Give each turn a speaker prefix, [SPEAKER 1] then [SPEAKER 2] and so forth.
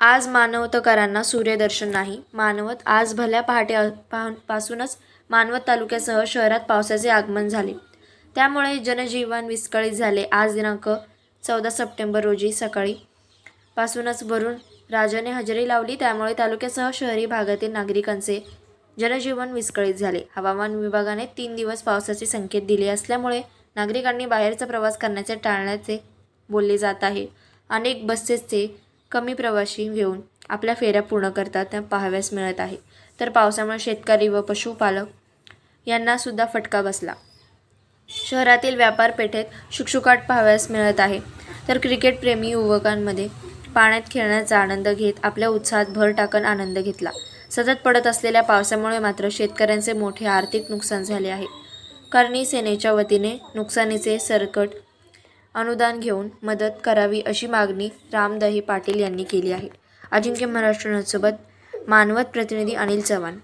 [SPEAKER 1] आज मानवतकरांना सूर्यदर्शन नाही. मानवत आज भल्या पहाटे अ- पासूनच मानवत तालुक्यासह शहरात पावसाचे आगमन झाले. त्यामुळे जनजीवन विस्कळीत झाले. आज दिनांक चौदा सप्टेंबर रोजी सकाळी पासूनच वरून राजाने हजेरी लावली. त्यामुळे तालुक्यासह शहरी भागातील नागरिकांचे जनजीवन विस्कळीत झाले. हवामान विभागाने तीन दिवस पावसाचे संकेत दिले असल्यामुळे नागरिकांनी बाहेरचा प्रवास करण्याचे टाळण्याचे बोलले जात आहे. अनेक बसेसचे कमी प्रवासी घेऊन आपल्या फेऱ्या पूर्ण करतात त्या पाहाव्यास मिळत आहे. तर पावसामुळे शेतकरी व पशुपालक यांना सुद्धा फटका बसला. शहरातील व्यापारपेठेत शुकशुकाट पाहाव्यास मिळत आहे. तर क्रिकेटप्रेमी युवकांमध्ये पाण्यात खेळण्याचा आनंद घेत आपल्या उत्साहात भर टाकून आनंद घेतला. सतत पडत असलेल्या पावसामुळे मात्र शेतकऱ्यांचे मोठे आर्थिक नुकसान झाले आहे. करणी सेनेच्या वतीने नुकसानीचे सरकट अनुदान घेऊन मदत करावी अशी मागणी रामदही पाटील यांनी केली आहे. अजिंक्य महाराष्ट्र सोबत मानवत प्रतिनिधी अनिल चव्हाण.